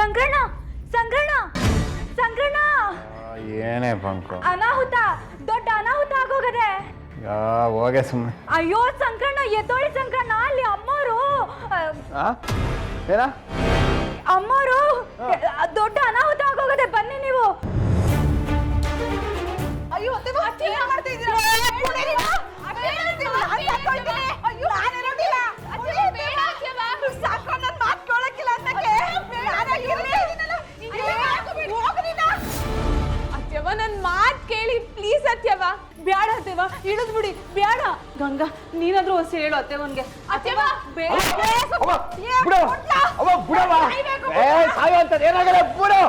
ಸಂಗ್ರಣ ಸಂಕರ್ಣ ಸಂಕರ್ಣ ಆ, ಏನೇ ಬಂಕು ಅನಾಹುತ ದೊಡ್ಡ ಅನಾಹುತ ಆಗೋಗದೆ. ಯಾ ಹೋಗೆ ಸುಮ್ಮನೆ ಅಯ್ಯೋ ಸಂಕರ್ಣ ಎದ್ದೋಳಿ ಸಂಕರ್ಣ ಅಲ್ಲಿ ಅಮ್ಮೋರು. ಆ? ಏನ? ಅಮ್ಮೋರು ದೊಡ್ಡ ಪ್ಲೀಸ್ ಅತ್ಯವ ಬ್ಯಾಡ ಅತ್ಯವ ಇಳಿದ್ ಬಿಡಿ ಬ್ಯಾಡ. ಗಂಗಾ ನೀನಾದ್ರೂ ಹೊಸ ಹೇಳು ಅತ್ಯವನ್ಗೆ ಅತ್ಯವ! ಬೇಡ ಬಿಡವ ಬಿಡು. ಅವ್ವ, ಬಿಡವ್ವ. ಏ ಸಾಯುವಂಥದ್ದು ಏನಾಗಲ್ಲ ಬಿಡು.